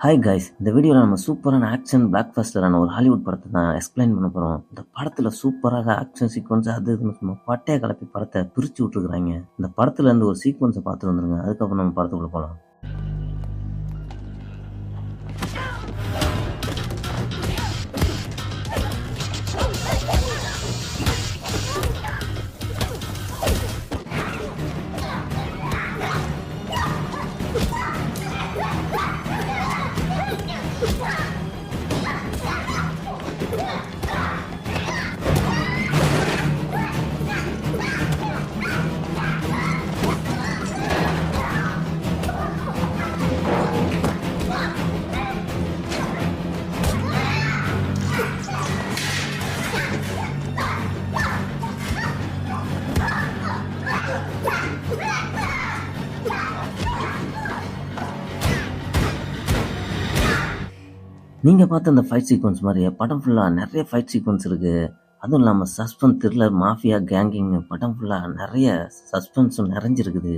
Hi guys இந்த வீடியோவில் நம்ம சூப்பரான ஆக்ஷன் பிளாக் ஃபஸ்டரான ஒரு ஹாலிவுட் படத்தை தான் எக்ஸ்பிளைன் பண்ண போகிறோம் இந்த படத்தில் சூப்பராக ஆக்ஷன் சீக்வன்ஸ் அது இதுன்னு சும்மா பட்டையை கலப்பி படத்தை பிரித்து விட்ருக்குறாங்க இந்த படத்துல இருந்து ஒரு சீக்வன்ஸை பார்த்துட்டு வந்துருங்க. அதுக்கப்புறம் நம்ம படத்துக்குள்ளே போகலாம் நீங்கள் பார்த்த அந்த ஃபைட் சீக்வன்ஸ் மாதிரியே படம் ஃபுல்லாக நிறைய ஃபைட் சீக்வன்ஸ் இருக்குது அதுவும் இல்லாமல் சஸ்பென்ஸ் த்ரில்லர் மாஃபியா கேங்கிங் படம் ஃபுல்லாக நிறைய சஸ்பென்ஸும் நிறைஞ்சிருக்குது.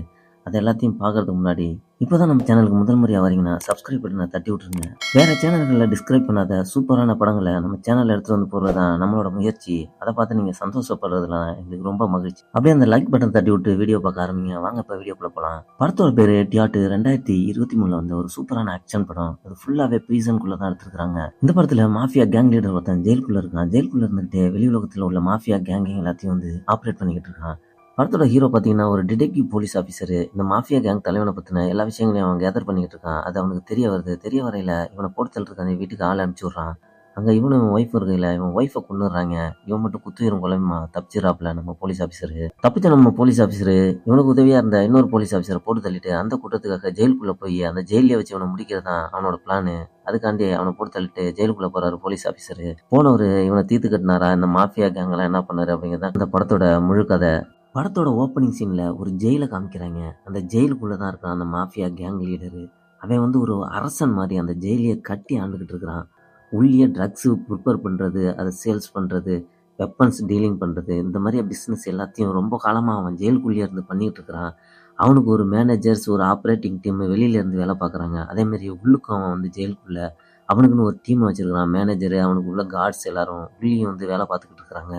அது எல்லாத்தையும் பார்க்கறதுக்கு முன்னாடி இப்போ தான் நம்ம சேனலுக்கு முதல் முறையாக வரீங்கன்னா சப்ஸ்கிரைப் பட்டனை தட்டி விட்ருங்க வேறு சேனல்களில் டிஸ்கிரைப் பண்ணாத சூப்பரான படங்களை நம்ம சேனலில் எடுத்துகிட்டு வந்து போடுறது தான் நம்மளோட முயற்சி. அதை பார்த்து நீங்கள் சந்தோஷப்படுறதுலாம் எங்களுக்கு ரொம்ப மகிழ்ச்சி. அப்படியே அந்த லைக் பட்டன் தட்டி விட்டு வீடியோ பார்க்க ஆரம்பிங்க. வாங்க இப்போ வீடியோக்குள்ள போகலாம் படத்தோட பேர் டியாட்டு ரெண்டாயிரத்தி இருபத்தி மூணில் வந்த ஒரு சூப்பரான ஆக்ஷன் படம். அது ஃபுல்லாகவே ப்ரீசனுக்குள்ளே தான் எடுத்துருக்காங்க இந்த படத்தில் மாஃபியா கேங் லீடர் ஒருத்தன் ஜெயிலுக்குள்ளே இருக்கான். ஜெயிலுக்குள்ளே இருந்துகிட்டு வெளி உலகத்தில் உள்ள மாஃபியா கேங்கிங் எல்லாத்தையும் வந்து ஆப்ரேட் பண்ணிக்கிட்டு இருக்கான். படத்தோட ஹீரோ பார்த்தீங்கன்னா ஒரு டிடெக்டிவ் போலீஸ் ஆஃபீஸர் இந்த மாஃபியா கேங் தலைவனை பற்றின எல்லா விஷயங்களையும் அவன் கேதர் பண்ணிக்கிட்டு இருக்கான். அது அவனுக்கு தெரிய வருது. தெரிய வரையில இவனை போட்டு தள்ளிருக்கான் வீட்டுக்கு ஆள் அனுப்பிச்சி விட்றான். அங்கே இவனும் ஒய்ஃப் இருக்கையில் இவன் ஒய்ஃபை கொண்டுடுறாங்க இவன் மட்டும் குத்துயிரும் குழம்புமா? தப்பிச்சிடறாப்புல நம்ம போலீஸ் ஆஃபீஸரு தப்பிச்ச நம்ம போலீஸ் ஆஃபீஸரு இவனுக்கு உதவியாக இருந்த இன்னொரு போலீஸ் ஆஃபீஸரை போட்டு தள்ளிட்டு அந்த கூட்டத்துக்காக ஜெயிலுக்குள்ளே போய் அந்த ஜெயிலே வச்சு இவனை முடிக்கிறது தான் அவனோட பிளானு அதுக்காண்டி அவனை போட்டு தள்ளிட்டு ஜெயிலுக்குள்ளே போகிறாரு போலீஸ் ஆஃபீஸரு போனவர் இவனை தீர்த்து கட்டினாரா? இந்த மாஃபியா கேங்கெல்லாம் என்ன பண்ணாரு அப்படிங்கிறத அந்த படத்தோட முழு கதை படத்தோட ஓப்பனிங் சீனில் ஒரு ஜெயிலை காமிக்கிறாங்க. அந்த ஜெயிலுக்குள்ளே தான் இருக்கான் அந்த மாஃபியா கேங் லீடரு அவன் வந்து ஒரு அரசன் மாதிரி அந்த ஜெயிலையே கட்டி ஆண்டுக்கிட்டு இருக்கிறான். உள்ளே ட்ரக்ஸு ப்ரிப்பேர் பண்ணுறது அதை சேல்ஸ் பண்ணுறது வெப்பன்ஸ் டீலிங் பண்ணுறது இந்த மாதிரி பிஸ்னஸ் எல்லாத்தையும் ரொம்ப காலமாக அவன் ஜெயிலுக்குள்ளேயே இருந்து பண்ணிகிட்டு இருக்கிறான். அவனுக்கு ஒரு மேனேஜர்ஸ் ஒரு ஆப்ரேட்டிங் டீம் வெளியிலேருந்து வேலை பார்க்குறாங்க. அதேமாரி உள்ளுக்கும் அவன் வந்து ஜெயிலுக்குள்ளே அவனுக்குன்னு ஒரு டீம் வச்சுருக்கிறான். மேனேஜரு அவனுக்கு உள்ள கார்ட்ஸ் எல்லாரும் உள்ளேயும் வந்து வேலை பார்த்துக்கிட்டு இருக்கிறாங்க.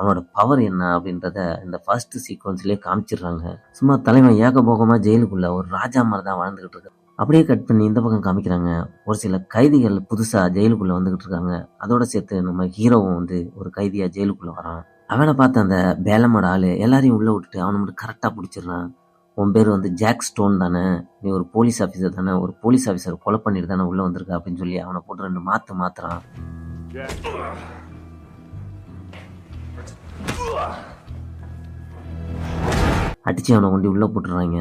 அவனோட பவர் என்ன அப்படின்றத இந்த ஃபர்ஸ்ட் சீக்வன்ஸ்லேயே காமிச்சிடுறாங்க. சும்மா தலைவன் ஏகபோகமாக ஜெயிலுக்குள்ள ஒரு ராஜா மாதிரி தான் வாழ்ந்துகிட்டு இருக்கான். அப்படியே கட் பண்ணி இந்த பக்கம் காமிக்கிறாங்க. ஒரு சில கைதிகள் புதுசாக ஜெயிலுக்குள்ளே வந்துகிட்டு இருக்காங்க. அதோட சேர்த்து நம்ம ஹீரோவும் வந்து ஒரு கைதியாக ஜெயிலுக்குள்ளே வரான். அவனை பார்த்த அந்த பேலமோட ஆள் எல்லாரையும் உள்ளே விட்டுட்டு அவனை மட்டும் கரெக்டாக பிடிச்சிடுறான். உன் பேர் வந்து ஜாக் ஸ்டோன் தானே. நீ ஒரு போலீஸ் ஆஃபீஸர் தானே. ஒரு போலீஸ் ஆஃபீஸர் கொலை பண்ணிட்டு தானே உள்ளே வந்திருக்க அப்படின்னு சொல்லி அவனை போட்டு ரெண்டு மாற்று மாத்துறான். அடித்து அவனை கொண்டு உள்ளே போட்டுறாங்க.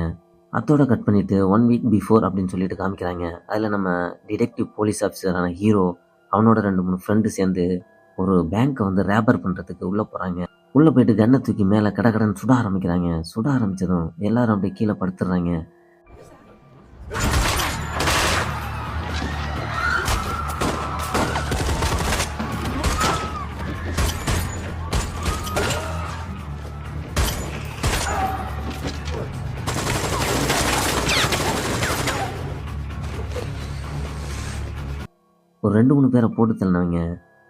அத்தோட கட் பண்ணிவிட்டு ஒன் வீக் பிஃபோர் அப்படின்னு சொல்லிட்டு காமிக்கிறாங்க. அதில் நம்ம டிடெக்டிவ் போலீஸ் ஆஃபீஸரான ஹீரோ அவனோட ரெண்டு மூணு ஃப்ரெண்டு சேர்ந்து ஒரு பேங்க்கை வந்து ரேபர் பண்ணுறதுக்கு உள்ளே போகிறாங்க உள்ளே போயிட்டு கண்ணை தூக்கி மேலே கடகடன்னு சுட ஆரம்பிக்கிறாங்க. சுட ஆரம்பித்ததும் எல்லாரும் அப்படியே கீழே படுத்துடுறாங்க ரெண்டு மூணு பேரை போட்டு தள்ளினவங்க.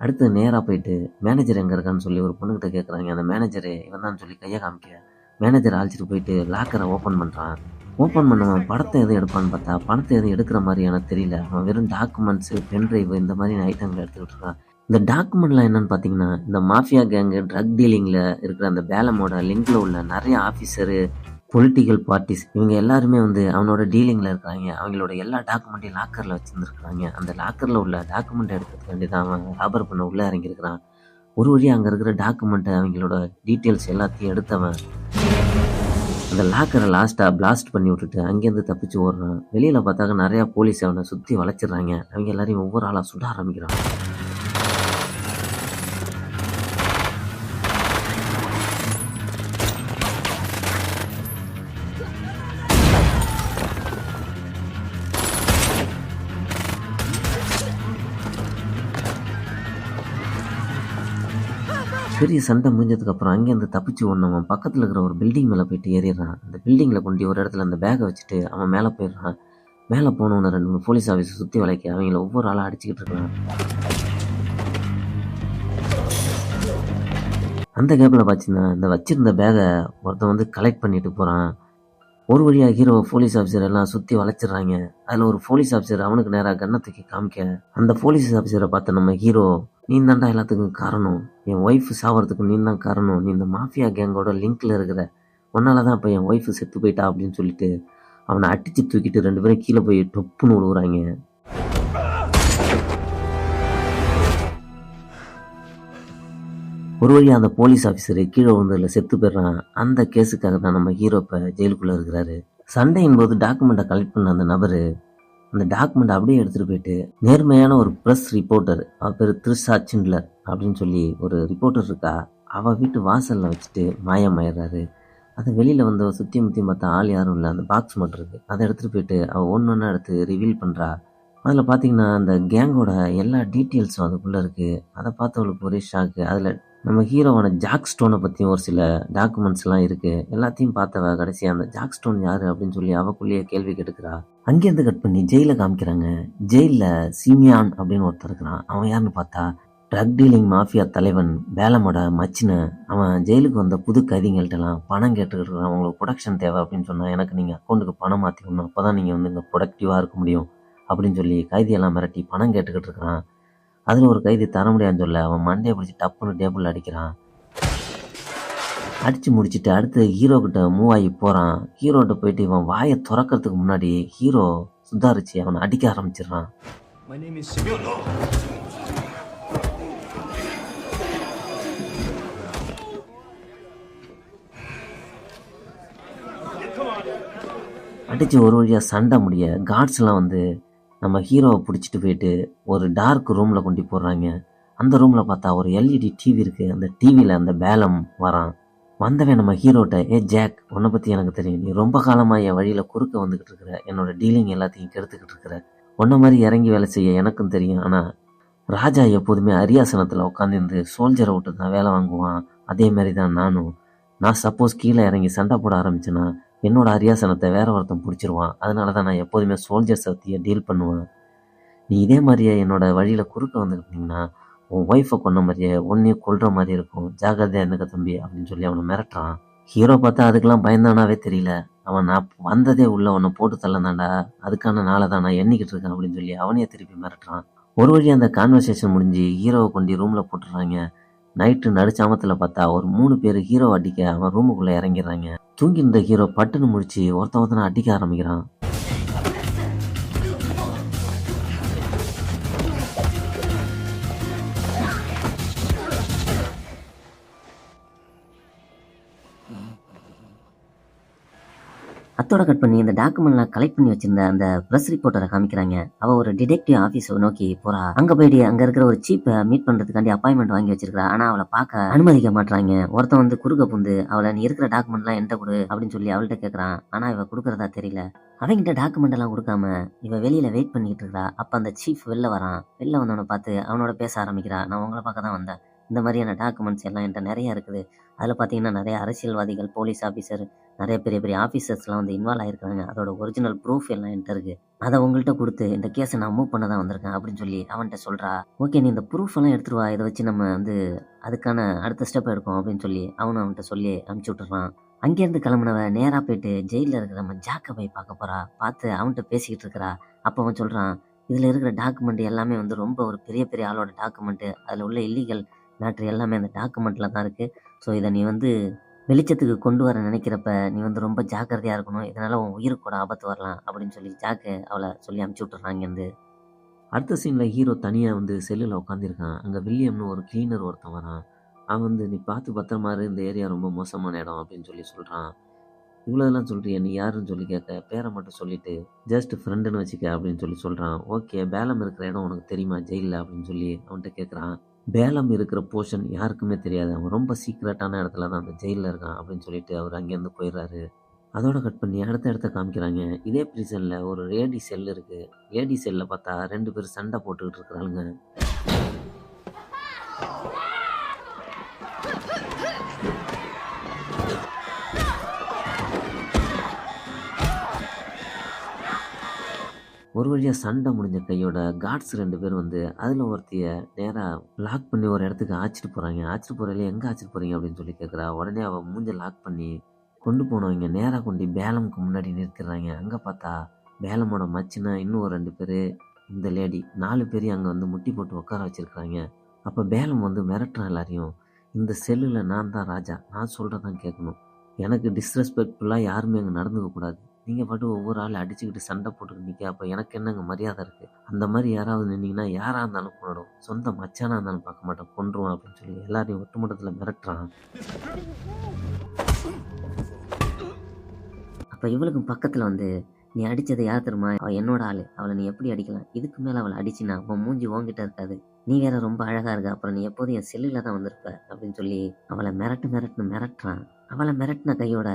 அடுத்து நேராக போயிட்டு மேனேஜர் எங்கே இருக்கான்னு சொல்லி ஒரு பொண்ணுகிட்ட கேட்குறாங்க அந்த மேனேஜரு இவன் தான் சொல்லி கையை காமிக்க. மேனேஜர் அழைச்சிட்டு போயிட்டு லாக்கரை ஓப்பன் பண்ணுறான் ஓப்பன் பண்ணுவன் படத்தை எதுவும் எடுப்பான்னு பார்த்தா பணத்தை எதுவும் எடுக்கிற மாதிரி எனக்கு தெரியல. அவன் வெறும் டாக்குமெண்ட்ஸு பென் ட்ரைவ் இந்த மாதிரி ஐட்டங்களை எடுத்துக்கிட்டு இருக்கான். இந்த டாக்குமெண்ட்லாம் என்னன்னு பார்த்தீங்கன்னா இந்த மாஃபியா கேங்கு ட்ரக் டீலிங்கில் இருக்கிற அந்த பேலமோட லிங்கில் உள்ள நிறைய ஆஃபீஸரு பொலிட்டிக்கல் பார்ட்டிஸ் இவங்க எல்லாருமே வந்து அவனோட டீலிங்கில் இருக்காங்க. அவங்களோட எல்லா டாக்குமெண்ட்டையும் லாக்கரில் வச்சுருந்துருக்காங்க அந்த லாக்கரில் உள்ள டாக்குமெண்ட் எடுக்கிறதுக்காண்டி தான் அவன் ராபர் பண்ண உள்ளே இறங்கியிருக்கிறான். ஒரு வழியாக அங்கே இருக்கிற டாக்குமெண்ட்டை அவங்களோட டீட்டெயில்ஸ் எல்லாத்தையும் எடுத்தவன் அந்த லாக்கரை லாஸ்ட்டாக பிளாஸ்ட் பண்ணி விட்டுட்டு அங்கேருந்து தப்பிச்சு ஓடுறான். வெளியில் பார்த்தாக்க நிறையா போலீஸ் அவனை சுற்றி வளைச்சிடுறாங்க. அவங்க எல்லாரையும் ஒவ்வொரு ஆளாக சுட ஆரம்பிக்கிறான். பெரிய சண்டை முடிஞ்சதுக்கு அப்புறம் அங்கேருந்து தப்பிச்சு அவன் பக்கத்தில் இருக்கிற ஒரு பில்டிங் மேலே போயிட்டு ஏறிடுறான். அந்த பில்டிங்கில் கொண்டு ஒரு இடத்துல அந்த பேக்கை வச்சுட்டு அவன் மேலே போயிடுறான். மேலே போனவன ரெண்டு மூணு போலீஸ் ஆஃபீஸை சுற்றி வளைக்க அவங்கள ஒவ்வொரு ஆளாக அடிச்சுக்கிட்டு இருக்கான். அந்த கேப்பில் பார்த்தீங்கன்னா இந்த வச்சிருந்த பேகை ஒருத்தன் வந்து கலெக்ட் பண்ணிட்டு போகிறான் ஒரு வழியாக ஹீரோ போலீஸ் ஆஃபீஸர் எல்லாம் சுற்றி வளைச்சிடுறாங்க. அதில் ஒரு போலீஸ் ஆஃபீஸர் அவனுக்கு நேராக கண்ணை தூக்கி காமிக்க அந்த போலீஸ் ஆஃபீஸரை பார்த்த நம்ம ஹீரோ நீ தான்டா எல்லாத்துக்கும் காரணம். என் ஒய்ஃப் சாவறதுக்கு நீ தான் காரணம். நீ இந்த மாஃபியா கேங்கோட லிங்கில் இருக்கிற உன்னால தான் இப்போ என் ஒய்ஃப் செத்து போயிட்டா அப்படின்னு சொல்லிட்டு அவனை அடித்து தூக்கிட்டு ரெண்டு பேரும் கீழே போய் டொப்புன்னு விழுகுறாங்க ஒரு வழியாக அந்த போலீஸ் ஆஃபீஸர் கீழே விழுந்ததில் செத்து போயிடுறான். அந்த கேஸுக்காக தான் நம்ம ஹீரோ இப்போ ஜெயிலுக்குள்ளே இருக்கிறாரு. சண்டையின் போது டாக்குமெண்ட்டை கலெக்ட் பண்ண அந்த நபர் அந்த டாக்குமெண்ட் அப்படியே எடுத்துகிட்டு போயிட்டு நேர்மையான ஒரு ப்ரெஸ் ரிப்போர்ட்டர் அவர் பேர் த்ரிஷா சிண்ட்லர் அப்படின்னு சொல்லி ஒரு ரிப்போர்ட்டர் இருக்கா அவள் வீட்டு வாசலில் வச்சுட்டு மாயமாயிடுறாரு. அதை வெளியில் வந்து சுற்றி முற்றி பார்த்தா ஆள் யாரும் இல்லை. அந்த பாக்ஸ் மட்டும் இருக்குது அதை எடுத்துகிட்டு போயிட்டு அவள் ஒன்று ஒன்றா எடுத்து ரிவீல் பண்ணுறா அதில் பார்த்தீங்கன்னா அந்த கேங்கோட எல்லா டீட்டெயில்ஸும் அதுக்குள்ளே இருக்குது அதை பார்த்தவளுக்கு ஒரே ஷாக்கு அதில் நம்ம ஹீரோவான ஜாக் ஸ்டோனை பற்றியும் ஒரு சில டாக்குமெண்ட்ஸ்லாம் இருக்குது எல்லாத்தையும் பார்த்தவ கடைசியாக அந்த ஜாக் ஸ்டோன் யார் அப்படின்னு சொல்லி அவக்குள்ளேயே கேள்வி கேட்டுக்கிறா. அங்கேருந்து கட் பண்ணி ஜெயிலில் காமிக்கிறாங்க. ஜெயிலில் சீமியான் அப்படின்னு ஒருத்தர் இருக்கிறான். அவன் யாருன்னு பார்த்தா ட்ரக் டீலிங் மாஃபியா தலைவன் வேலமோட மச்சின. அவன் ஜெயிலுக்கு வந்த புது கைதிகள்கிட்டலாம் பணம் கேட்டுக்கிட்டு இருக்கான் அவங்களுக்கு ப்ரொடக்ஷன் தேவை அப்படின்னு சொன்னால் எனக்கு நீங்கள் அக்கௌண்ட்டுக்கு பணம் மாற்றிக்கணும் அப்போ தான் நீங்கள் வந்து இங்கே ப்ரொடக்டிவாக இருக்க முடியும். அப்படின்னு சொல்லி கைதியெல்லாம் மிரட்டி பணம் கேட்டுக்கிட்டு இருக்கிறான். அதில் ஒரு கைதி தர முடியாதுன்னு சொல்ல அவன் மண்டையை பிடிச்சி டப்புன்னு டேபிள் அடிக்கிறான். அடித்து முடிச்சுட்டு அடுத்து ஹீரோ கிட்ட மூவ் ஆகி போகிறான் ஹீரோகிட்ட போயிட்டு இவன் வாயை திறக்கறதுக்கு முன்னாடி ஹீரோ சுதாரிச்சு அவனை அடிக்க ஆரம்பிச்சிடுறான். அடித்து ஒரு வழியாக சண்டை முடிய கார்ட்ஸ்லாம் வந்து நம்ம ஹீரோவை பிடிச்சிட்டு போயிட்டு ஒரு டார்க் ரூமில் கொண்டு போடுறாங்க. அந்த ரூமில் பார்த்தா ஒரு எல்இடி டிவி இருக்குது அந்த டிவியில் அந்த பேலம் வரான். வந்தவன் நம்ம ஹீரோட்ட ஏ ஜாக் உன்னை பற்றி எனக்கு தெரியும். நீ ரொம்ப காலமாக என் வழியில் குறுக்க வந்துக்கிட்டு இருக்கிற. என்னோட டீலிங் எல்லாத்தையும் கெடுத்துக்கிட்டு இருக்கிற. உன்ன மாதிரி இறங்கி வேலை செய்ய எனக்கும் தெரியும். ஆனால் ராஜா எப்போதுமே அரியாசனத்தில் உட்காந்துருந்து சோல்ஜரை விட்டு தான் வேலை வாங்குவான். அதே மாதிரி தான் நானும். நான் சப்போஸ் கீழே இறங்கி சண்டை போட ஆரம்பிச்சேன்னா என்னோடய அரியாசனத்தை வேற ஒருத்தன் பிடிச்சிருவான். அதனால தான் நான் எப்போதுமே சோல்ஜர்ஸ் பற்றிய டீல் பண்ணுவேன். நீ இதே மாதிரியே என்னோடய வழியில் குறுக்க வந்துக்கிட்டீங்கன்னா உன் ஒய்ஃபை கொன்ன மாதிரியே ஒன்றையும் கொள்கிற மாதிரி இருக்கும். ஜாகிரதையாக இருந்துக்க தம்பி அப்படின்னு சொல்லி அவனை மிரட்டுறான். ஹீரோ பார்த்தா அதுக்கெல்லாம் பயந்தானாவே தெரியல. அவன் நான் வந்ததே உள்ள உன்னை போட்டு தள்ளந்தாண்டா அதுக்கான நாளை தான் நான் எண்ணிக்கிட்டு இருக்கேன் அப்படின்னு சொல்லி அவனையே திருப்பி மிரட்டுறான். ஒரு வழி அந்த கான்வர்சேஷன் முடிஞ்சு ஹீரோவை கொண்டு ரூமில் போட்டுடுறாங்க. நைட்டு நடுச்சாமத்தில் பார்த்தா ஒரு மூணு பேர் ஹீரோ அடிக்க அவன் ரூமுக்குள்ளே இறங்கிடுறாங்க. தூங்கி இருந்த ஹீரோ பட்டுன்னு முடிச்சு ஒருத்தன் ஒருத்தனை அடிக்க ஆரம்பிக்கிறான். படத்தோட கட் பண்ணி இந்த டாக்குமெண்ட்லாம் கலெக்ட் பண்ணி வச்சிருந்த அந்த ப்ரெஸ் ரிப்போர்ட்டரை காமிக்கிறாங்க. அவ ஒரு டிடெக்டிவ் ஆஃபீஸ் நோக்கி போறா. அங்க போயிட்டு அங்க இருக்கிற ஒரு சீப்பை மீட் பண்றதுக்காண்டி அப்பாயின்மெண்ட் வாங்கி வச்சிருக்கா ஆனா அவளை பார்க்க அனுமதிக்க மாட்டாங்க ஒருத்தன் வந்து குறுக்க புந்து அவளை நீ இருக்கிற டாக்குமெண்ட்லாம் என்கிட்ட கொடு அப்படின்னு சொல்லி அவள்கிட்ட கேட்கறான் ஆனா இவ கொடுக்கறதா தெரியல. அவங்கிட்ட டாக்குமெண்ட் எல்லாம் கொடுக்காம இவ வெளியில வெயிட் பண்ணிட்டு இருக்கா. அப்ப அந்த சீஃப் வெளில வரான். வெளில வந்தவனை பார்த்து அவனோட பேச ஆரம்பிக்கிறா. நான் உங்களை பார்க்க தான் வந்தேன். இந்த மாதிரியான டாக்குமெண்ட்ஸ் எல்லாம் என்கிட்ட நிறைய இருக்குது. அதில் பார்த்தீங்கன்னா நிறைய அரசியல்வாதிகள் போலீஸ் ஆஃபீஸர் நிறைய பெரிய பெரிய ஆஃபீஸர்ஸ்லாம் வந்து இன்வால்வ் ஆகிருக்காங்க அதோட ஒரிஜினல் ப்ரூஃப் எல்லாம் என்கிட்ட இருக்குது அதை உங்கள்கிட்ட கொடுத்து இந்த கேஸை நான் மூவ் பண்ண தான் வந்திருக்கேன் அப்படின்னு சொல்லி அவன்கிட்ட சொல்கிறா ஓகே நீ இந்த ப்ரூஃப் எல்லாம் எடுத்துருவா இதை வச்சு நம்ம வந்து அதுக்கான அடுத்த ஸ்டெப் எடுக்கும் அப்படின்னு சொல்லி அவனும் அவன்கிட்ட சொல்லி அனுப்பிச்சி விட்டுறான். அங்கேருந்து கிளம்புனவ நேராக போயிட்டு ஜெயிலில் இருக்கிற நம்ம ஜாக்கை போய் பார்க்க போறா. பார்த்து அவன்கிட்ட பேசிக்கிட்டு இருக்கிறா. அப்போ அவன் சொல்கிறான் இதில் இருக்கிற டாக்குமெண்ட் எல்லாமே வந்து ரொம்ப ஒரு பெரிய பெரிய ஆளோட டாக்குமெண்ட்டு அதில் உள்ள இல்லீகல் மேட்ரு எல்லாமே அந்த டாக்குமெண்ட்டில் தான் இருக்குது ஸோ இதை நீ வந்து வெளிச்சத்துக்கு கொண்டு வர நினைக்கிறப்ப நீ வந்து ரொம்ப ஜாக்கிரதையாக இருக்கணும். இதனால் உன் உயிருக்கு கூட ஆபத்து வரலாம் அப்படின்னு சொல்லி ஜாக்கு அவளை சொல்லி அமுச்சு விட்டுறான் அடுத்த சீனில் ஹீரோ தனியாக வந்து செல்லில் உட்காந்துருக்கான் அங்கே வில்லியம்னு ஒரு கிளீனர் ஒருத்தன் வரான். அவன் வந்து நீ பார்த்து பத்திரமாரு இந்த ஏரியா ரொம்ப மோசமான இடம் அப்படின்னு சொல்லி சொல்கிறான் இவ்வளோதெல்லாம் சொல்கிறிய நீ யாருன்னு சொல்லி கேட்க பேரை மட்டும் சொல்லிட்டு ஜஸ்ட் ஃப்ரெண்டுன்னு வச்சுக்க அப்படின்னு சொல்லி சொல்கிறான் ஓகே பேலம் இருக்கிற இடம் உனக்கு தெரியுமா? ஜெயிலில் அப்படின்னு சொல்லி அவன்கிட்ட கேட்குறான் பேலம் இருக்கிற போர்ஷன் யாருக்குமே தெரியாது. அவன் ரொம்ப சீக்ரெட்டான இடத்துல தான் அந்த ஜெயிலில் இருக்கான் அப்படின்னு சொல்லிட்டு அவர் அங்கேருந்து போயிடுறாரு. அதோட கட் பண்ணி அடுத்த இடத்த காமிக்கிறாங்க. இதே பிரிசனில் ஒரு லேடி செல் இருக்குது லேடி செல்லில் பார்த்தா ரெண்டு பேர் சண்டை போட்டுக்கிட்டு இருக்கிறாங்க ஒரு வழியாக சண்டை முடிஞ்ச கையோட காட்ஸ் ரெண்டு பேர் வந்து அதில் ஒருத்தைய நேராக லாக் பண்ணி ஒரு இடத்துக்கு ஆச்சிட்டு போகிறாங்க ஆச்சிட்டு போகிறதுல எங்கே ஆச்சிட்டு போகிறீங்க அப்படின்னு சொல்லி கேட்குறா உடனே அவள் மூஞ்ச லாக் பண்ணி கொண்டு போனவங்க நேராக கொண்டு பேலமுக்கு முன்னாடி நிறுத்திடுறாங்க. அங்கே பார்த்தா பேலமோட மச்சினா இன்னும் ஒரு ரெண்டு பேர் இந்த லேடி நாலு பேர் அங்கே வந்து முட்டி போட்டு உட்கார வச்சுருக்குறாங்க அப்போ பேலம் வந்து மிரட்டுறான் எல்லாரையும். இந்த செல்லில் நான் தான் ராஜா. நான் சொல்கிறதான் கேட்கணும் எனக்கு டிஸ்ரெஸ்பெக்ட்ஃபுல்லாக யாருமே அங்கே நடந்துக்க கூடாது. நீங்கள் பாட்டு ஒவ்வொரு ஆள் அடிச்சுக்கிட்டு சண்டை போட்டுக்கிட்டு நிற்க அப்போ எனக்கு என்னங்க மரியாதை இருக்குது அந்த மாதிரி யாராவது நின்னீங்கன்னா யாராக இருந்தாலும் கொண்டாடும் சொந்த மச்சானாக இருந்தாலும் பார்க்க மாட்டேன் கொண்டுருவான் அப்படின்னு சொல்லி எல்லாரையும் ஒட்டுமொத்தத்தில் மிரட்டுறான். அப்போ இவளுக்கும் பக்கத்தில் வந்து நீ அடித்தது யார் தெரியுமா? அவள் என்னோட ஆள். அவளை நீ எப்படி அடிக்கலாம்? இதுக்கு மேலே அவளை அடிச்சினா அவன் மூஞ்சி ஓங்கிட்ட இருக்காது. நீ வேற ரொம்ப அழகா இருக்க. அப்புறம் நீ எப்போதும் என் செல்லில் தான் வந்திருப்ப. அப்படின்னு சொல்லி அவளை மிரட்டு மிரட்டுன்னு மிரட்டுறான். அவளை மிரட்டின கையோட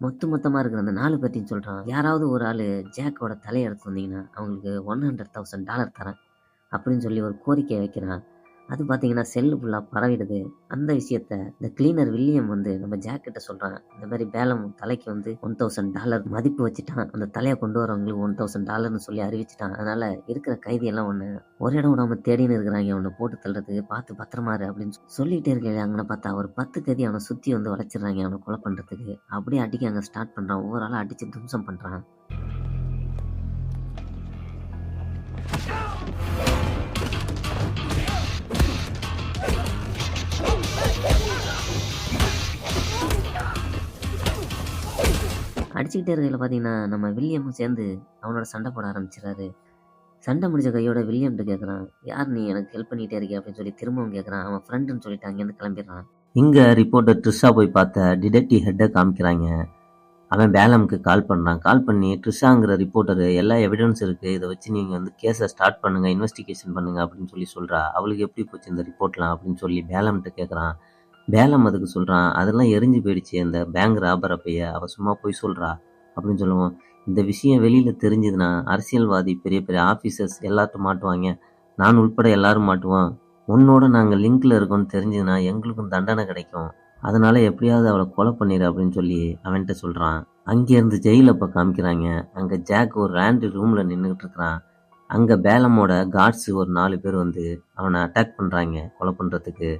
மொத்த மொத்தமாக இருக்கிற அந்த நாலு பேர்த்தையும் சொல்கிறான் யாராவது ஒரு ஆள் ஜாக்கோட தலையை எடுத்து வந்தீங்கன்னா அவங்களுக்கு ஒன் ஹண்ட்ரட் தௌசண்ட் டாலர் தரேன் அப்படின்னு சொல்லி ஒரு கோரிக்கை வைக்கிறான். அது பார்த்தீங்கன்னா செல்லு ஃபுல்லாக பரவிடுது. அந்த விஷயத்த இந்த கிளீனர் வில்லியம் வந்து நம்ம ஜாக்கிட்ட சொல்கிறான் இந்த மாதிரி பேலம் தலைக்கு வந்து ஒன் தௌசண்ட் டாலர் மதிப்பு வச்சுட்டான். அந்த தலையை கொண்டு வரவங்களுக்கு ஒன் தௌசண்ட் டாலர்னு சொல்லி அறிவிச்சிட்டான். அதனால் இருக்கிற கைதியெல்லாம் ஒன்று ஒரு இடம் விடாமல் தேடின்னு இருக்கிறாங்க. அவனை போட்டு தள்ளுறது பார்த்து பத்திரமாரு அப்படின்னு சொல்லி- சொல்லிட்டே இருக்கையில அங்கே பார்த்தா ஒரு பத்து கதி அவனை சுற்றி வந்து வளைச்சிடுறாங்க. அவனை கொலை பண்ணுறதுக்கு அப்படியே அடிக்க அங்கே ஸ்டார்ட் பண்ணுறான் ஒவ்வொரு ஆளும் அடித்து தும்சம் பண்ணுறான் அடிச்சுக்கிட்டே இருக்கையில் பார்த்தீங்கன்னா நம்ம வில்லியமும் சேர்ந்து அவனோட சண்டை போட ஆரம்பிச்சிடறாரு. சண்டை முடிஞ்ச கையோட வில்லியம்கிட்ட கேட்குறான் யார் நீ எனக்கு ஹெல்ப் பண்ணிகிட்டே இருக்கிய? அப்படின்னு சொல்லி திரும்பவும் கேட்குறான் அவன் ஃப்ரெண்டுன்னு சொல்லிட்டு அங்கேருந்து கிளம்பிடுறான். இங்கே ரிப்போர்ட்டர் ட்ரிஷா போய் பார்த்த டிடெக்டிவ் ஹெட்டை காமிக்கிறாங்க. அவன் பேலமுக்கு கால் பண்ணுறான் கால் பண்ணி ட்ரிஷாங்கிற ரிப்போர்ட்டர் எல்லா எவிடன்ஸ் இருக்குது இதை வச்சு நீங்கள் வந்து கேஸை ஸ்டார்ட் பண்ணுங்கள் இன்வெஸ்டிகேஷன் பண்ணுங்கள் அப்படின்னு சொல்லி சொல்கிறா அவளுக்கு எப்படி போச்சு இந்த ரிப்போர்ட்லாம் அப்படின்னு சொல்லி பேலம்கிட்ட கேட்குறான் பேலம் அதுக்கு சொல்கிறான் அதெல்லாம் எரிஞ்சு போயிடுச்சு. அந்த பேங்க் ராபர் அப்பைய அவள் சும்மா போய் சொல்கிறா அப்படின்னு சொல்லுவோம். இந்த விஷயம் வெளியில் தெரிஞ்சதுன்னா அரசியல்வாதி பெரிய பெரிய ஆஃபீஸர்ஸ் எல்லாத்தையும் மாட்டுவாங்க. நான் உள்பட எல்லாரும் மாட்டுவோம் உன்னோட நாங்கள் லிங்க்ல இருக்கோம்னு தெரிஞ்சதுன்னா எங்களுக்கும் தண்டனை கிடைக்கும். அதனால எப்படியாவது அவளை கொலை பண்ணிடு அப்படின்னு சொல்லி அவன்கிட்ட சொல்கிறான் அங்கேருந்து ஜெயில இப்போ காமிக்கிறாங்க. அங்கே ஜாக் ஒரு ரேண்டு ரூமில் நின்றுக்கிட்டு இருக்கிறான். அங்கே பேலமோட காட்ஸ் ஒரு நாலு பேர் வந்து அவனை அட்டாக் பண்ணுறாங்க கொலை பண்ணுறதுக்கு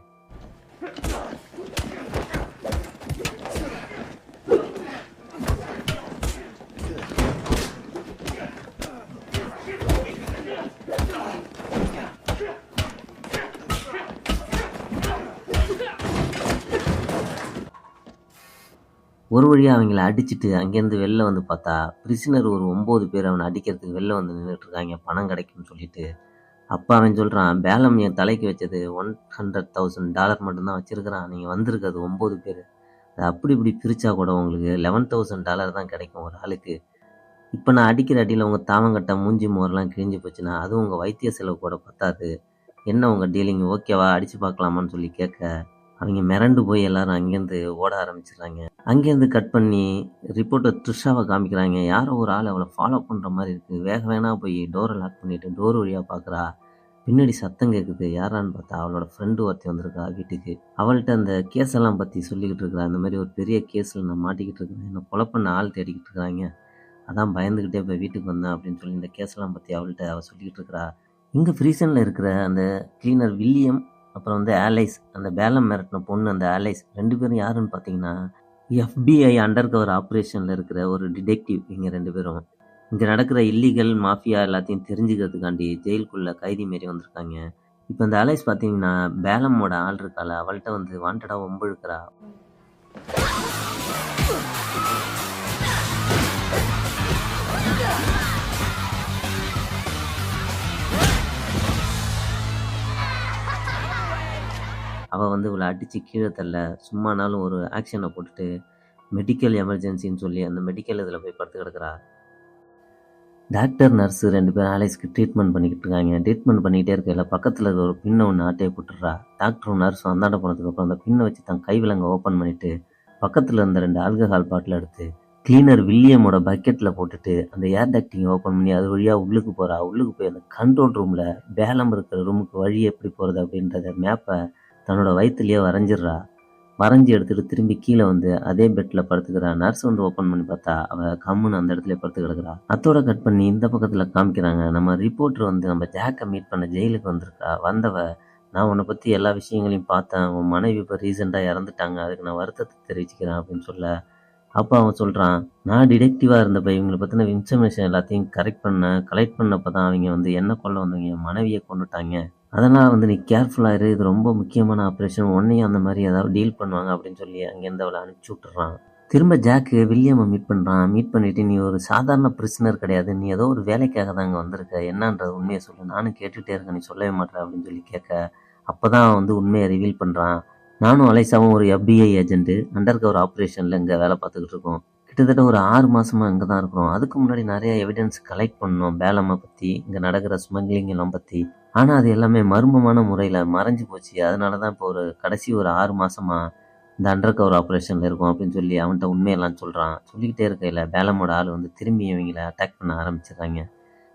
ஒரு வழியாக அவங்கள அடிச்சிட்டு அங்கேருந்து வெளில வந்து பார்த்தா பிரிசினர் ஒரு ஒம்பது பேர் அவனை அடிக்கிறதுக்கு வெளில வந்து நின்றுட்டுருக்காங்க பணம் கிடைக்கும்னு சொல்லிட்டு. அப்போ அவன் சொல்கிறான் பேலம் என் தலைக்கு வச்சது ஒன் ஹண்ட்ரட் தௌசண்ட் டாலர் மட்டும்தான் வச்சுருக்கிறான். நீங்கள் வந்திருக்கிறது ஒம்பது பேர். அது அப்படி இப்படி பிரித்தா கூட உங்களுக்கு லெவன் தௌசண்ட் டாலர் தான் கிடைக்கும் ஒரு ஆளுக்கு. இப்போ நான் அடிக்கிற அடியில் உங்கள் தாவங்கட்ட மூஞ்சி மோரெலாம் கிழிஞ்சு போச்சுன்னா அதுவும் உங்கள் வைத்திய செலவு கூட பத்தாது. என்ன உங்கள் டீலிங் ஓகேவா? அடித்து பார்க்கலாமான்னு சொல்லி கேட்க அவங்க மிரண்டு போய் எல்லாரும் அங்கேருந்து ஓட ஆரம்பிச்சிடுறாங்க. அங்கேருந்து கட் பண்ணி ரிப்போர்ட்டர் த்ரிஷாவை காமிக்கிறாங்க. யாரோ ஒரு ஆள் அவளை ஃபாலோ பண்ணுற மாதிரி இருக்குது வேக வேணா போய் டோரை லாக் பண்ணிட்டு டோர் வழியாக பார்க்குறா பின்னாடி சத்தம் கேட்குது யாரான்னு பார்த்தா அவளோட ஃப்ரெண்டு ஒருத்தி வந்திருக்கா வீட்டுக்கு. அவள்கிட்ட அந்த கேஸ் எல்லாம் பற்றி சொல்லிக்கிட்டு இருக்கிறா. அந்த மாதிரி ஒரு பெரிய கேஸில் நான் மாட்டிக்கிட்டு இருக்கேன். என்னை கொலை பண்ண ஆள் தேடிக்கிட்டு இருக்கிறாங்க. அதான் பயந்துக்கிட்டே போய் வீட்டுக்கு வந்தேன் அப்படின்னு சொல்லி இந்த கேஸெல்லாம் பற்றி அவள்கிட்ட அவள் சொல்லிக்கிட்டு இருக்கிறா. இங்கே ஃப்ரீசனில் இருக்கிற அந்த கிளீனர் வில்லியம் அப்புறம் வந்து ஆலைஸ் அந்த பேலம் மிரட்டின பொண்ணு அந்த ஆலைஸ் ரெண்டு பேரும் யாருன்னு பார்த்தீங்கன்னா எஃபிஐ அண்டர் கவர் ஆப்ரேஷனில் இருக்கிற ஒரு டிடெக்டிவ் இங்கே ரெண்டு பேரும். இங்கே நடக்கிற இல்லீகல் மாஃபியா எல்லாத்தையும் தெரிஞ்சுக்கிறதுக்காண்டி ஜெயிலுக்குள்ளே கைதி மாரி வந்திருக்காங்க. இப்போ இந்த அலைஸ் பார்த்தீங்கன்னா பேலமோட ஆள் இருக்காள் அவள்கிட்ட வந்து வாண்டடாக ஒம்பழுக்கிறா அவள் வந்து இவளை அடித்து கீழே தள்ள சும்மானாலும் ஒரு ஆக்ஷனை போட்டுட்டு மெடிக்கல் எமர்ஜென்சின்னு சொல்லி அந்த மெடிக்கல் இதில் போய் படுத்து கிடக்குறா. டாக்டர் நர்ஸு ரெண்டு பேரும் ஆலேஸ்க்கு ட்ரீட்மெண்ட் பண்ணிக்கிட்டு இருக்காங்க. ட்ரீட்மெண்ட் பண்ணிக்கிட்டே இருக்கையில் பக்கத்தில் இருக்கிற ஒரு பின்னை ஒன்று ஆட்டையை போட்டுடுறா. டாக்டரும் நர்ஸும் அந்தாண்ட போனதுக்கப்புறம் அந்த பின்னை வச்சு தன் கை விலங்க ஓப்பன் பண்ணிட்டு பக்கத்தில் இருந்த ரெண்டு ஆல்கஹால் பாட்டில் எடுத்து கிளீனர் வில்லியமோட பக்கெட்டில் போட்டுட்டு அந்த ஏர் டக்டிங் ஓப்பன் பண்ணி அது வழியாக உள்ளுக்கு போகிறா உள்ளுக்கு போய் அந்த கண்ட்ரோல் ரூமில் பேலம் இருக்கிற ரூமுக்கு வழி எப்படி போகிறது அப்படின்றத மேப்பை தன்னோட வயிற்றுலேயே வரைஞ்சிடுறா. வரைஞ்சி எடுத்துகிட்டு திரும்பி கீழே வந்து அதே பெட்டில் படுத்துக்கிறா. நர்ஸ் வந்து ஓப்பன் பண்ணி பார்த்தா அவள் கம்முன்னு அந்த இடத்துல படுத்து கிடக்குறா. அத்தோட கட் பண்ணி இந்த பக்கத்தில் காமிக்கிறாங்க. நம்ம ரிப்போர்ட்டர் வந்து நம்ம ஜாக்கை மீட் பண்ண ஜெயிலுக்கு வந்திருக்கா. வந்தவ நான் உன்னை பற்றி எல்லா விஷயங்களையும் பார்த்தேன். உன் மனைவி இப்போ ரீசெண்டாக இறந்துட்டாங்க. அதுக்கு நான் வருத்தத்தை தெரிவிச்சுக்கிறேன் அப்படின்னு சொல்ல அப்போ அவன் சொல்கிறான் நான் டிடெக்டிவாக இருந்தப்ப இவங்களை பற்றின இன்ஃபர்மேஷன் எல்லாத்தையும் கரெக்ட் பண்ண கலெக்ட் பண்ணப்போ தான் அவங்க வந்து என்ன கொள்ள வந்தவங்க? மனைவியை கொண்டுட்டாங்க அதனால் வந்து நீ கேர்ஃபுல்லாக இரு. இது ரொம்ப முக்கியமான ஆப்ரேஷன் உன்னையும் அந்த மாதிரி ஏதாவது டீல் பண்ணுவாங்க அப்படின்னு சொல்லி அங்கேருந்து அவளை அனுப்பிச்சி விட்டுறான். திரும்ப ஜாக்கு வில்லியம்மை மீட் பண்ணுறான் மீட் பண்ணிவிட்டு நீ ஒரு சாதாரண பிரிசனர் கிடையாது. நீ ஏதோ ஒரு வேலைக்காக தான் அங்கே வந்திருக்க. என்னன்றது உண்மையை சொல்லு. நானும் கேட்டுகிட்டே இருக்கேன். நீ சொல்லவே மாட்டேன் அப்படின்னு சொல்லி கேட்க அப்போ தான் வந்து உண்மையை ரிவீல் பண்ணுறான் நானும் அலைசாவும் ஒரு எஃபிஐ ஏஜென்ட்டு அண்டர் கவர் ஆப்ரேஷனில் இங்கே வேலை பார்த்துக்கிட்டு இருக்கோம். கிட்டத்தட்ட ஒரு ஆறு மாதமாக இங்கே தான் இருக்கிறோம். அதுக்கு முன்னாடி நிறைய எவிடன்ஸ் கலெக்ட் பண்ணோம். பேலம்மை பற்றி இங்கே நடக்கிற ஸ்மக்லிங் எல்லாம் பற்றி ஆனால் அது எல்லாமே மர்மமான முறையில் மறைஞ்சு போச்சு. அதனால தான் இப்போ ஒரு கடைசி ஒரு ஆறு மாசமா இந்த அண்டர் கவர் ஆப்ரேஷனில் இருக்கும் அப்படின்னு சொல்லி அவன்கிட்ட உண்மையெல்லாம் சொல்கிறான் சொல்லிக்கிட்டே இருக்கையில் பேலமோட ஆள் வந்து திரும்பி இவங்கள அட்டாக் பண்ண ஆரம்பிச்சிடுறாங்க.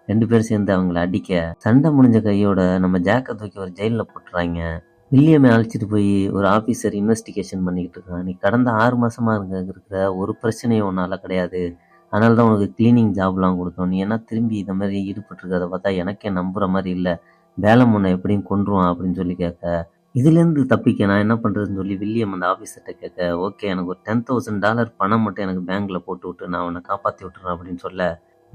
ரெண்டு பேரும் சேர்ந்து அவங்கள அடிக்க சண்டை முடிஞ்ச கையோட நம்ம ஜாக்கை தூக்கி ஒரு ஜெயிலில் போட்டுறாங்க. வில்லியமை அழைச்சிட்டு போய் ஒரு ஆஃபீஸர் இன்வெஸ்டிகேஷன் பண்ணிக்கிட்டு இருக்கான். நீ கடந்த ஆறு மாதமாக இருக்க இருக்கிற ஒரு பிரச்சனையும் உன்னால் கிடையாது. அதனால தான் உனக்கு க்ளீனிங் ஜாப்லாம் கொடுத்தோம். நீ என்ன திரும்பி இந்த மாதிரி ஈடுபட்டிருக்கிறத பார்த்தா எனக்கே நம்புகிற மாதிரி இல்லை. வேலை முன்ன எப்படியும் கொன்றுவான் அப்படின்னு சொல்லி கேட்க இதுலேருந்து தப்பிக்க நான் என்ன பண்ணுறதுன்னு சொல்லி வில்லியம் அந்த ஆஃபீஸர்கிட்ட கேட்க ஓகே எனக்கு ஒரு டென் தௌசண்ட் டாலர் பணம் மட்டும் எனக்கு பேங்க்கில் போட்டு விட்டு நான் உன்னை காப்பாற்றி விட்டுறேன் அப்படின்னு சொல்ல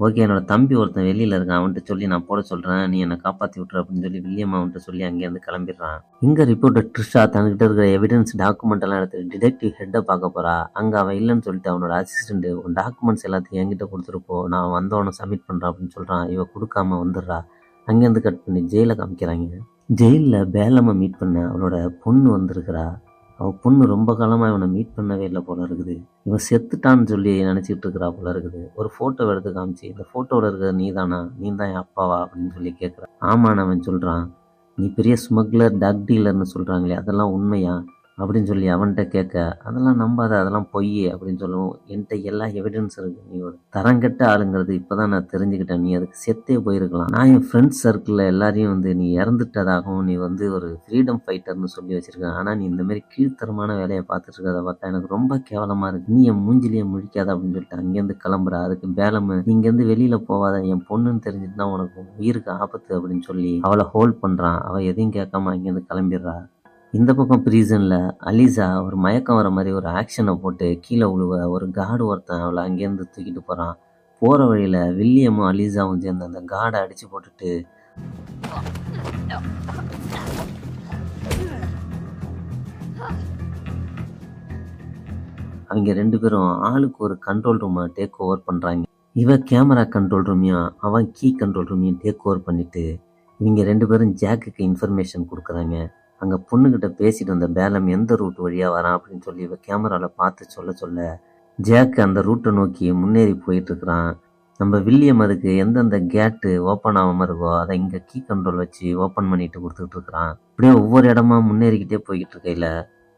ஓகே என்னோட தம்பி ஒருத்தன் வெளியில் இருக்கான். அவன்கிட்ட சொல்லி நான் போட சொல்கிறேன் நீ என்னை காப்பாற்றி விட்ரு அப்படின்னு சொல்லி வில்லியம் அவன்கிட்ட சொல்லி அங்கேருந்து கிளம்பிடுறான். இங்கே ரிப்போர்ட்டர் ட்ரிஷா தன்கிட்ட இருக்கிற எவிடன்ஸ் டாக்குமெண்ட் எல்லாம் எடுத்து டிடெக்டிவ் ஹெட்டை பார்க்க போறா. அங்கே அவன் இல்லைன்னு சொல்லிட்டு அவனோட அசிஸ்டண்ட்டு உன் டாக்குமெண்ட்ஸ் எல்லாத்தையும் என்கிட்ட கொடுத்துருப்போ நான் வந்தவனை சப்மிட் பண்ணுறேன் அப்படின்னு சொல்கிறான் இவன் கொடுக்காம வந்துடுறா. அங்கேருந்து கட் பண்ணி ஜெயிலை காமிக்கிறாங்க. ஜெயிலில் பேலம்மை மீட் பண்ண அவளோட பொண்ணு வந்திருக்கிறா. அவன் பொண்ணு ரொம்ப காலமாக இவனை மீட் பண்ணவே இல்லை போல இருக்குது. இவன் செத்துட்டான்னு சொல்லி நினச்சிட்டு இருக்கிறா போல இருக்குது. ஒரு ஃபோட்டோ எடுத்து காமிச்சு இந்த ஃபோட்டோவில் இருக்கிற நீ தானா நீ தான் என் அப்பாவா? அப்படின்னு சொல்லி கேட்குறான். ஆமான்னு அவன் சொல்கிறான் நீ பெரிய ஸ்மக்லர் டக் டீலர்னு சொல்கிறாங்களே அதெல்லாம் உண்மையா? அப்படின்னு சொல்லி அவன்கிட்ட கேட்க அதெல்லாம் நம்பாத அதெல்லாம் பொய் அப்படின்னு சொல்லுவோம். என்கிட்ட எல்லா எவிடன்ஸ் இருக்கு. நீ ஒரு தரங்கெட்ட ஆளுங்கிறது இப்போதான் நான் தெரிஞ்சுக்கிட்டேன். நீ அதுக்கு செத்தே போயிருக்கலாம். நான் என் ஃப்ரெண்ட்ஸ் சர்க்கிளில் எல்லாரையும் வந்து நீ இறந்துட்டதாகவும் நீ வந்து ஒரு ஃப்ரீடம் ஃபைட்டர்னு சொல்லி வச்சிருக்கேன் ஆனால் நீ இந்தமாரி கீழ்த்தரமான வேலையை பார்த்துட்டு இருக்கிறத பார்த்தா எனக்கு ரொம்ப கேவலமாக இருக்கு. நீ என் மூஞ்சிலேயே முழிக்காத அப்படின்னு சொல்லிட்டு அங்கேருந்து கிளம்புற. அதுக்கு பேலம் இங்கேருந்து வெளியில் போவாத. என் பொண்ணுன்னு தெரிஞ்சுட்டு தான் உனக்கு உயிருக்கு ஆபத்து அப்படின்னு சொல்லி அவளை ஹோல்ட் பண்ணுறான் அவள் எதையும் கேட்காம அங்கேருந்து கிளம்பிடுறா. இந்த பக்கம் ப்ரீசனில் அலிசா ஒரு மயக்கம் வர மாதிரி ஒரு ஆக்ஷனை போட்டு கீழே விழுவ ஒரு கார்டு ஒருத்தன் அவளை அங்கேருந்து தூக்கிட்டு போகிறான் போகிற வழியில் வில்லியமும் அலிசாவும் சேர்ந்து அந்த காடை அடித்து போட்டுட்டு அவங்க ரெண்டு பேரும் ஆளுக்கு ஒரு கண்ட்ரோல் ரூமை டேக் ஓவர் பண்ணுறாங்க இவன் கேமரா கண்ட்ரோல் ரூமையும் அவன் கீ கண்ட்ரோல் ரூமையும் டேக் ஓவர் பண்ணிட்டு இவங்க ரெண்டு பேரும் ஜாக்குக்கு இன்ஃபர்மேஷன் கொடுக்குறாங்க. அங்கே பொண்ணுக்கிட்ட பேசிட்டு வந்த பேலம் எந்த ரூட் வழியாக வரான் அப்படின்னு சொல்லி இவ கேமராவில் பார்த்து சொல்ல சொல்ல ஜாக் அந்த ரூட்டை நோக்கி முன்னேறி போயிட்டுருக்கிறான் நம்ம வில்லியம் அதுக்கு எந்தெந்த கேட்டு ஓப்பன் ஆகாம இருக்கோ அதை இங்கே கீ கண்ட்ரோல் வச்சு ஓப்பன் பண்ணிட்டு கொடுத்துட்டு இருக்கிறான். அப்படியே ஒவ்வொரு இடமா முன்னேறிக்கிட்டே போய்கிட்டு இருக்கையில்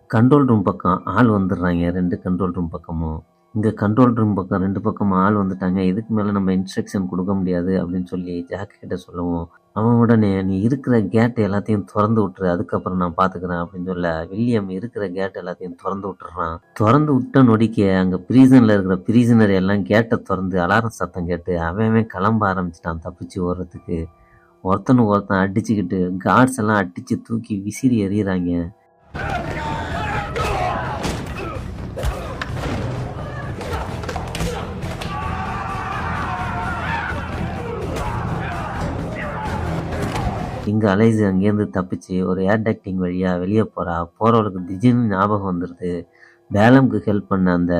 கண்ட்ரோல் ரூம் பக்கம் ஆள் வந்துடுறாங்க. ரெண்டு கண்ட்ரோல் ரூம் பக்கமும். இங்கே கண்ட்ரோல் ரூம் பக்கம் ரெண்டு பக்கம் ஆள் வந்துட்டாங்க. இதுக்கு மேலே நம்ம இன்ஸ்ட்ரக்ஷன் கொடுக்க முடியாது அப்படின்னு சொல்லி ஜாக் கிட்ட சொல்லுவோம். அவன் உடனே நீ இருக்கிற கேட் எல்லாத்தையும் திறந்து விட்டுரு. அதுக்கப்புறம் நான் பார்த்துக்கிறேன் அப்படின்னு சொல்ல வில்லியம் இருக்கிற கேட் எல்லாத்தையும் திறந்து விட்டுறான். திறந்து விட்ட நொடிக்க அங்கே ப்ரீசனில் இருக்கிற ப்ரீசனர் எல்லாம் கேட்டை திறந்து அலாரம் சத்தம் கேட்டு அவன் கிளம்ப ஆரம்பிச்சிட்டான் தப்பிச்சு ஓடுறதுக்கு. ஒருத்தனு ஒருத்தன் அடிச்சுக்கிட்டு கார்ட்ஸ் எல்லாம் அடித்து தூக்கி விசிறி எறிகிறாங்க இங்கே அலைஸு அங்கேருந்து தப்பிச்சு ஒரு ஏர் டக்டிங் வழியாக வெளியே போகிறா போகிறவளுக்கு திடீர்னு ஞாபகம் வந்துடுது பேலம்க்கு ஹெல்ப் பண்ண அந்த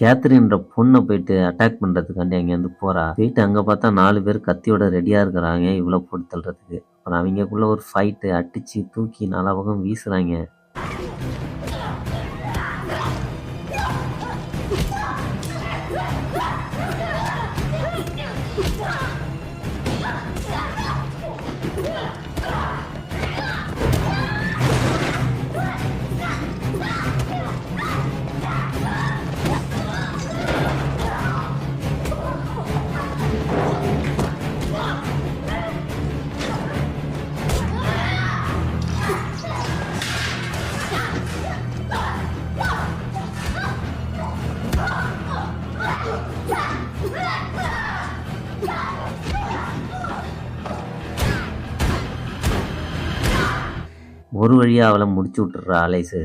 கேத்ரின்ற பொண்ணை போயிட்டு அட்டாக் பண்ணுறதுக்காண்டி அங்கேருந்து போகிறா போயிட்டு அங்கே பார்த்தா நாலு பேர் கத்தியோட ரெடியாக இருக்கிறாங்க இவ்வளோ போட்டு தள்ளுறதுக்கு. அப்புறம் அவங்கக்குள்ளே ஒரு ஃபைட்டு அடித்து தூக்கி நாலா பக்கம் வீசுகிறாங்க வழியாக அவளை முடிச்சு விட்டுறா அலைஸு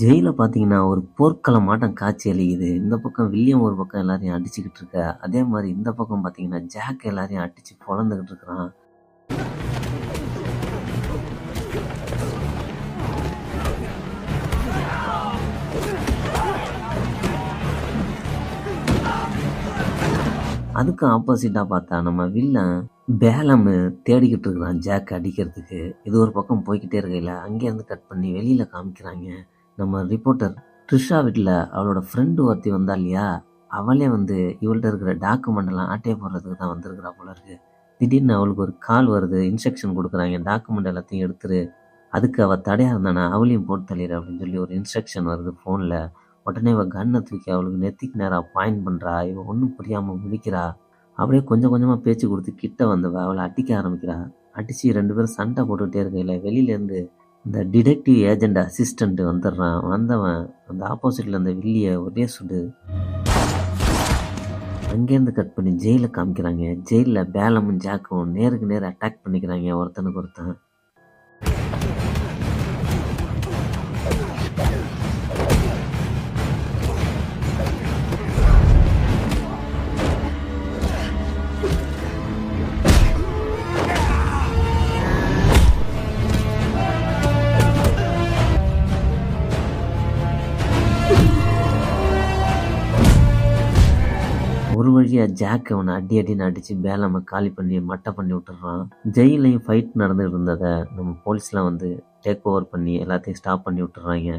ஜெயிலில் பார்த்தீங்கன்னா ஒரு போர்க்கள மாட்டம் காட்சி அளிக்குது. இந்த பக்கம் வில்லியம் ஒரு பக்கம் எல்லாரையும் அடிச்சுக்கிட்டு இருக்க. அதே மாதிரி இந்த பக்கம் பார்த்தீங்கன்னா ஜாக் எல்லாரையும் அடிச்சு பொழந்துக்கிட்டு இருக்கிறான். அதுக்கு ஆப்போசிட்டாக பார்த்தா நம்ம வில்லன் பேலம் தேடிக்கிட்டு இருக்கிறான் ஜாக் அடிக்கிறதுக்கு. இது ஒரு பக்கம் போய்கிட்டே இருக்கையில் அங்கேருந்து கட் பண்ணி வெளியில் காமிக்கிறாங்க. நம்ம ரிப்போர்ட்டர் ட்ரிஷா வீட்டில் அவளோட ஃப்ரெண்டு ஒருத்தி வந்தா இல்லையா? அவளே வந்து இவள்கிட்ட இருக்கிற டாக்குமெண்ட் எல்லாம் ஆட்டையை போடுறதுக்கு தான் வந்திருக்கிறா போல இருக்கு. திடீர்னு அவளுக்கு ஒரு கால் வருது இன்ஸ்ட்ரக்ஷன் கொடுக்குறாங்க. டாக்குமெண்ட் எல்லாத்தையும் எடுத்துரு. அதுக்கு அவள் தடையாக இருந்தானா? அவளையும் போட்டு தள்ளிடு அப்படின்னு சொல்லி ஒரு இன்ஸ்ட்ரக்ஷன் வருது ஃபோனில் உடனே இவள் கன்னை தூக்கி அவளுக்கு நெத்திக்கு நேராக பாயிண்ட் பண்ணுறா இவள் ஒன்றும் புரியாமல் முடிக்கிறா அப்படியே கொஞ்சம் கொஞ்சமாக பேச்சு கொடுத்து கிட்ட வந்தவ அவளை அடிக்க ஆரம்பிக்கிறான் அடித்து ரெண்டு பேரும் சண்டை போட்டுக்கிட்டே இருக்கையில் வெளியிலேருந்து இந்த டிடெக்டிவ் ஏஜென்ட் அசிஸ்டண்ட்டு வந்துடுறான். வந்தவன் அந்த ஆப்போசிட்டில் அந்த வில்லியை ஒரே சுடு. அங்கேருந்து கட் பண்ணி ஜெயிலில் காமிக்கிறாங்க. ஜெயிலில் பேலமும் ஜாக்கும் நேருக்கு நேர் அட்டாக் பண்ணிக்கிறாங்க ஒருத்தனுக்கு ஒருத்தன். வழியாக ஜாக் அவனை அடி அடின்னு அடித்து பேலாம காலி பண்ணி மட்டை பண்ணி விட்டுறான். ஜெயிலையும் ஃபைட் நடந்துகிட்டு இருந்ததை நம்ம போலீஸ்லாம் வந்து டேக் ஓவர் பண்ணி எல்லாத்தையும் ஸ்டாப் பண்ணி விட்டுறாங்க.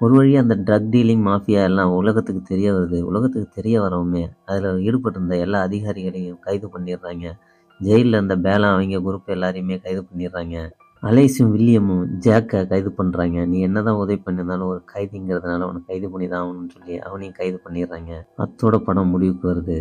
ஒரு வழியாக அந்த ட்ரக் டீலிங் மாஃபியா எல்லாம் உலகத்துக்கு தெரிய வருது உலகத்துக்கு தெரிய வரவுமே அதில் ஈடுபட்டிருந்த எல்லா அதிகாரிகளையும் கைது பண்ணிடுறாங்க. ஜெயிலில் இருந்த பேலா அவங்க குரூப் எல்லாரையுமே கைது பண்ணிடுறாங்க. அலைஸும் வில்லியமும் ஜாக்கை கைது பண்ணுறாங்க நீ என்னதான் உதவி பண்ணியிருந்தாலும் ஒரு கைதிங்கிறதுனால அவனை கைது பண்ணி தான் ஆகணும்னு சொல்லி அவனையும் கைது பண்ணிடுறாங்க. அத்தோட படம் முடிவுக்கு வருது.